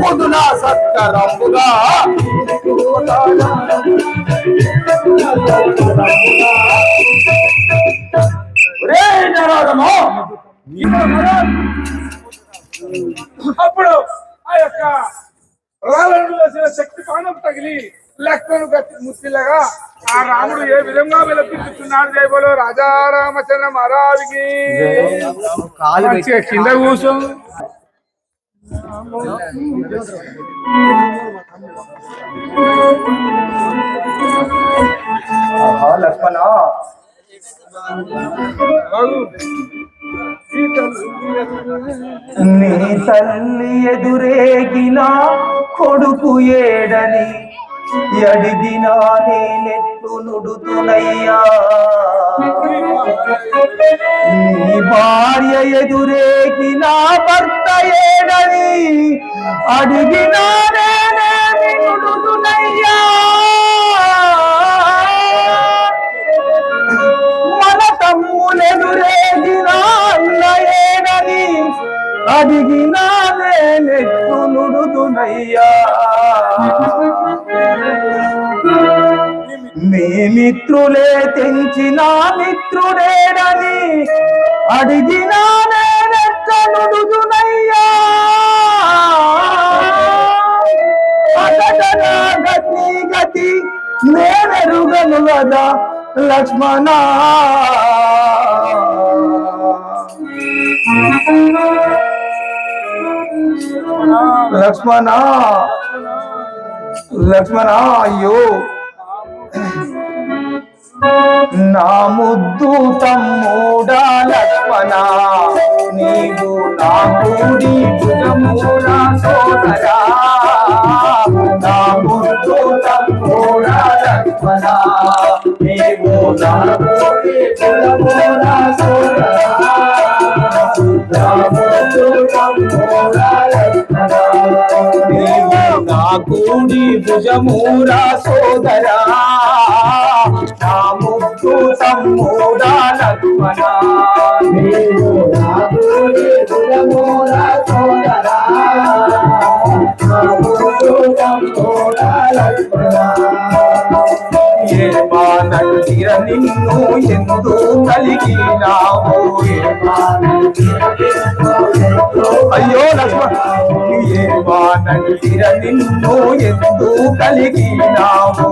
పొద్దున సత్కరముగా? అప్పుడు ఆ యొక్క రావణుడు వేసిన శక్తి పానం తగిలి లక్ష్మణు గతి ముత్తిల్లగా ఆ రాముడు ఏ విధంగా విలపించుతున్నాడు? జైబోలో రాజా రామచంద్ర మహారాజుకి. కింద కూర్చో. లక్ష్మణ నీ తల్లి ఎదురేగిన కొడుకు ఏడని అడిగినా నేనెట్టు నుడుతునయ్యా. నీ భార్య ఎదురేకి నా భర్త ఏడని అడిగినా నేనేమి నుడుతునయ్యా. మన అన్న ఏడని అడిగినా నేనెత్తు నుడుతునయ్యా. నీ మిత్రులే తెంచిన మిత్రుడేడని అడిగినా నేనెట్టనుడుగునయ్యా గతి గతి నేనెరుగను కదా లక్ష్మణ? లక్ష్మణ? లక్ష్మణ అయ్యో. నా ముద్దు తమ్ముడా లక్ష్మణ నీవు నా కూడి భుజమురా సోదరా. నా ముద్దు తమ్ముడా లక్ష్మణ నీవు నా కూడి భుజమురా సోదరా. నా కూడి భుజమురా సోదరా నా ముద్దు తమ్ముడా లక్ష్మణ. నా కూడి భుజమురా సోదరా నా ముద్దు తమ్ముడా లక్ష్మణ. ఏమానందిర నిన్ను ఎందు కలిగినావు? అయ్యో లక్ష్మణ. ఏమానందిర నిన్ను ఎందు కలిగినావు?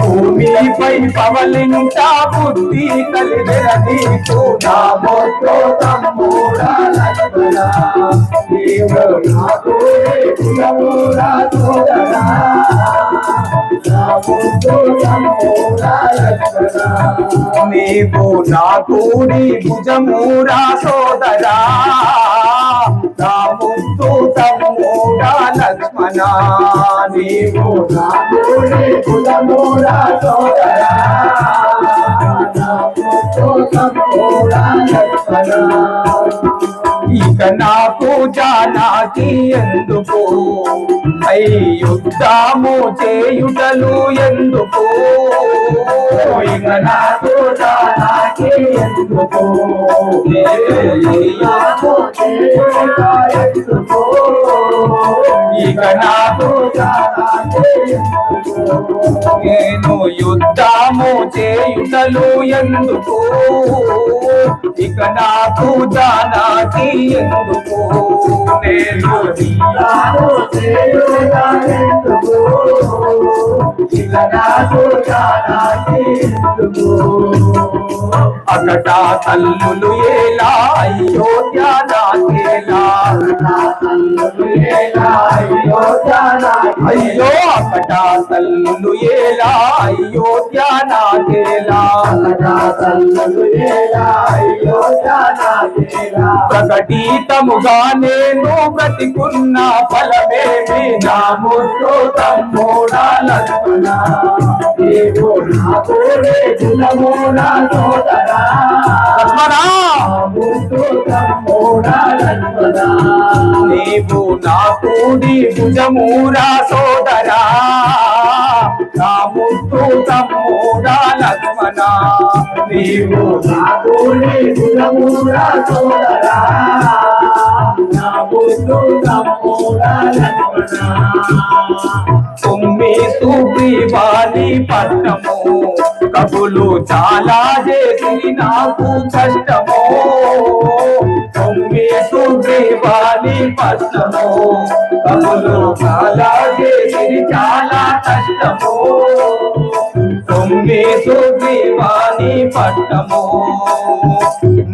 భూమిపై పవలించా బుద్ధి కలిగిన నీకు నా మొత్తో తమ్ముడా నీవు నాకు కులమురా నీవు నాకు నీ భుజమురా సోదరా. నా ముద్దు తమ్ముడా లక్ష్మణ. నీవు నాకు నీ భుజమురా సోదరా. నా ముద్దు తమ్ముడా లక్ష్మణ ఇక నాకు జానాకి ఎందుకు? అయ్యుద్ధాము చేయుటలు ఎందుకు? ఇక నాకు జానాకి ఎందుకు? ఎందుకు నేను యుద్ధము చేయుటలు ఎందుకు? ఇక నాకు జానాకి ఎందుకు? నేను ఇక నాకు జానాకి ఎందుకు తల్లులు ఎలా అయోధ్య నాకేలా అయ్యో అకట తల్లులు ఎలా అయోధ్య నాకేలా ప్రకటితముగా నేను బ్రతికున్న ఫలమేమి? నా ముద్దు తమ్ముడా లక్ష్మణ నీవు నా తోడే కులమునా సోదరా. లక్ష్మణ ముద్దు తమ్ముడా లక్ష్మణ నీవు నా కూడి భుజమూరా సోదరా. నా ముద్దు తమ్ముడా లక్ష్మణ నీవు నిజమురా సోదరా నా తమ్ముడా సుగ్రీవాణి పట్టము. కబులు చాలా చేసి నాకు కష్టము. తొమ్మి సుగ్రీవాణి పట్టము కబులు చాలా చేసి చాలా కష్టము. తొమ్మి సుగ్రీవాణి పట్టము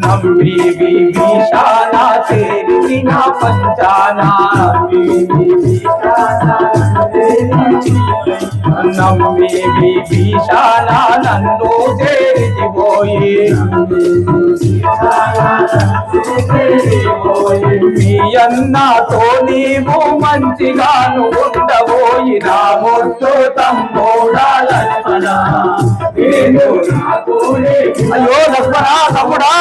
నమ్మి విభీషణ చేరిన పంచానా. నమ్మి విభీషణ నన్ను చేరిపోయి మీ అన్నతో నీవు మంచిగాను ఉండబోయి నా ముద్దు తమ్ముడా లక్ష్మణ అయ్యో లక్ష్మణ తమ్ముడా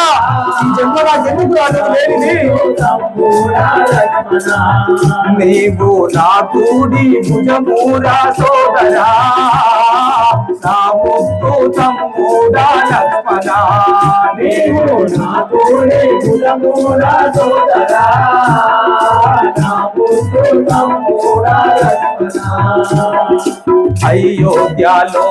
ఈ జన్మ ఎందుకు లేనిది. నీవు నా కూడి భుజమూరా సోదరా నా ముద్దు తమ్ముడా లక్ష్మణ నీవు నా కూడి భుజ కులమూరా సోదరా నా బుద్ధు తమ్ముడా లక్ష్మణ అయోధ్యలో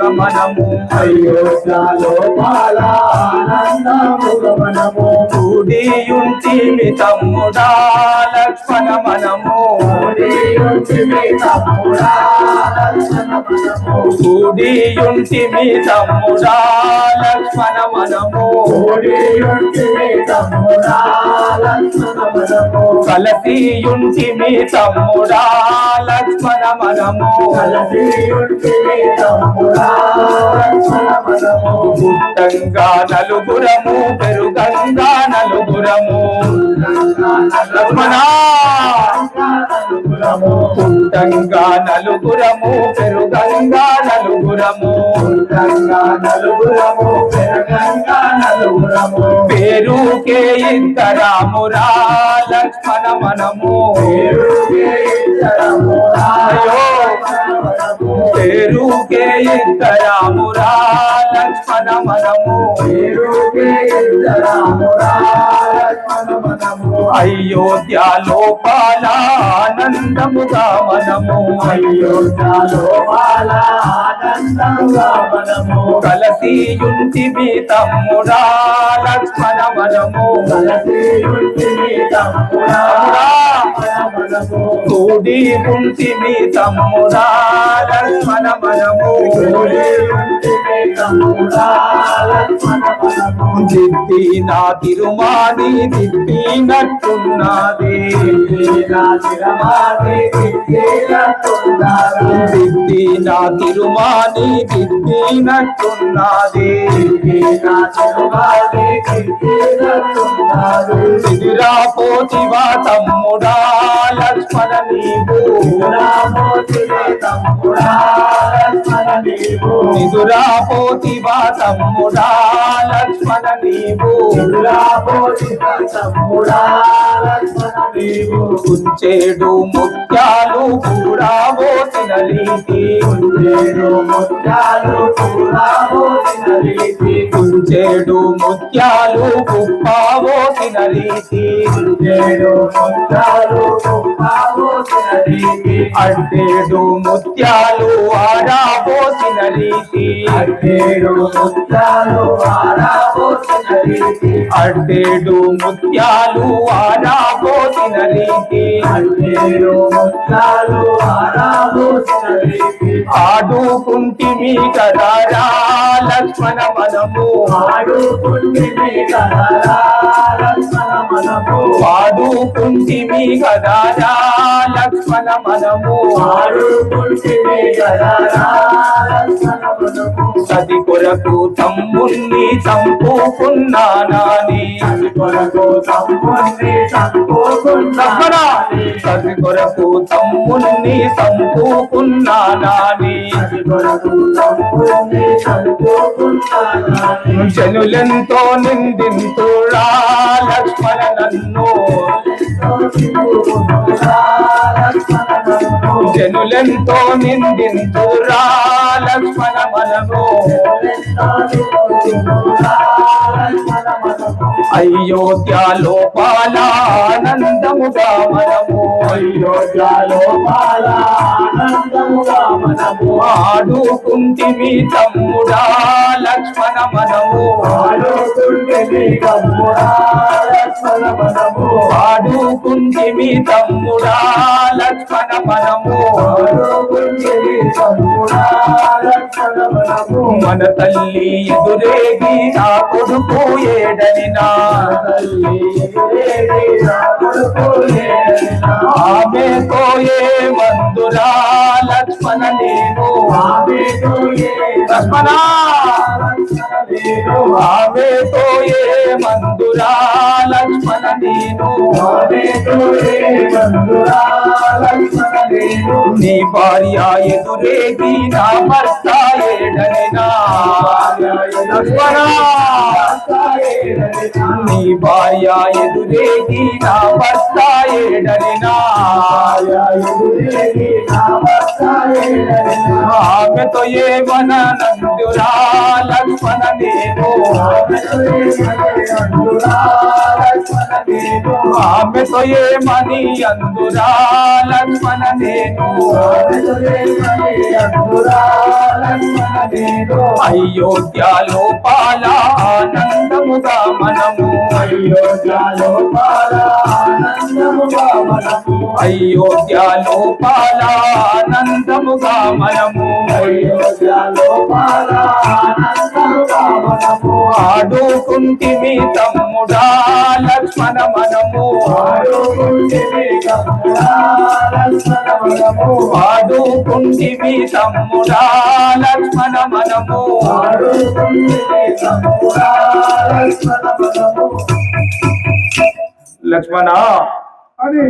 మనము అయోధ్యలో బాలానందముగమనము కూడియుంటిమి తమ్ముడా లక్ష్మణ మనము. ఓడియుంటిమి తమ్ముడా కూడియుంటిమి తమ్ముడా లక్ష్మణ మనము. ఓడియుంటిమి తమ్ముడా లక్ష్మణమనము కలసియుంటిమి తమ్ముడా లక్ష్మణ మనము. కలసియుంటిమి తమ్ముడా లక్ష్మణమనము పుట్టంగా నలుగురము పెరుగంగా నలుగురము. లక్ష్మణ పుట్టంగా నలుగురము పెరుగంగా నలుగురము. నలుగురము పెరగంగా నలుగురము పేరుకే ఇద్దరామురా లక్ష్మణ మనము. పేరుకే పేరుకే ఇద్దరామురా లక్ష్మణ మనము. పేరుకే ఇద్దరము లక్ష్మణమనము అయోధ్య లోపాల ఆనందముగా మనము. అయోధ్యలో బాల ఆనందంగా మనము కలసియుంటివి తమ్ముడా లక్ష్మణ మనము. కలసియుంటిమి తమ్ముడా కూడి ఉంటివి తమ్ముడా లక్ష్మణ మనము. దిద్ది నా తిరుమాని దిద్దినట్టున్నది నా చిరమాది దిక్కేలకున్నారు. దిద్ది నా తిరుమాని దిద్దినట్టున్నది నా చిరమాది దిక్కేలకున్నారు. సిదిరా పోతివా తమ్ముడా లక్ష్మణ నీవు తమ్ముడా. నిదురా పోతివా తమ్ముడా లక్ష్మణ నీవు రామోతివే తమ్ముడా లక్ష్మణ నీవు. కుంచేడు ముత్యాలు కూడా పోసిన రీతి ముత్యాలు కూడా మోసిన రీతి. కుంచేడు ముత్యాలు కుప్పావోసిన రీతి ఏడు ముత్యాలు కూడా మోసిన రీతి. అడ్డేడు ముత్యాలు ఆడాపోసిన రీతి ఏడు ముత్యాలు ఆరాబోసిన రీతి. అడ్డేడు ముత్యాలు ఆడాపోసిన రీతి ఏడు ముత్యాలు ఆరాబోసిన రీతి. ఆడుకుంటిమి కదారా లక్ష్మణ మనము ఆడుకుంటిమి కదరా లక్ష్మణ మనము. వాడుకుంటిమి కదారా లక్ష్మణ మనము ఆడుకుంటిమి కదరా లక్ష్మణ మనము. సతి కొరకు తమ్ముణ్ణి చంపుకున్నానాని అది కొరకు తమ్ముణ్ణి చంపుకున్నా. సతి కొరకు తమ్ముణ్ణి చంపుకున్నానాని అది కొరకు తమ్ముణ్ణి చంపుకున్నానని. జనులెంతో నిందింతురా లక్ష్మణ నన్ను. తిరుగుకుంటురా లక్ష్మణ మనము జనులెంతో నిందింతురా లక్ష్మణ మనము. అయోధ్యలో పాలానందముగా మనము. ఆడుకుంటిమి తమ్ముడా లక్ష్మణ మనము ఆడుకుంటిమి తమ్ముడా లక్ష్మణ మనము మన తల్లి ఎదురేగి నా కొడుకు ఏడనినా ఆమె కోయే మందురా లక్ష్మణ నేను. లక్ష్మణ ఆమె కోయే మందురా లక్ష్మణ నేను. నీ భార్య ఎదురేగి నా భర్త ఏడనినా? లక్ష్మణ నీ భార్య ఎదురేగి నా భర్త ఏడనినా? ఆమెతో ఏమన నందురా లక్ష్మణ నేను. ఆమెతో ఏమని అందురా? లక్ష్మణ నేను. అయోధ్యలో పాల ఆనందముగా మనము అయోధ్యలో పాల ఆనందముగా మనము ఆడుకుంటిమి తమ్ముడాల మన మనము ఆడుకుంటిమి తమ్ముడా లక్ష్మణ. మనము లక్ష్మణ అని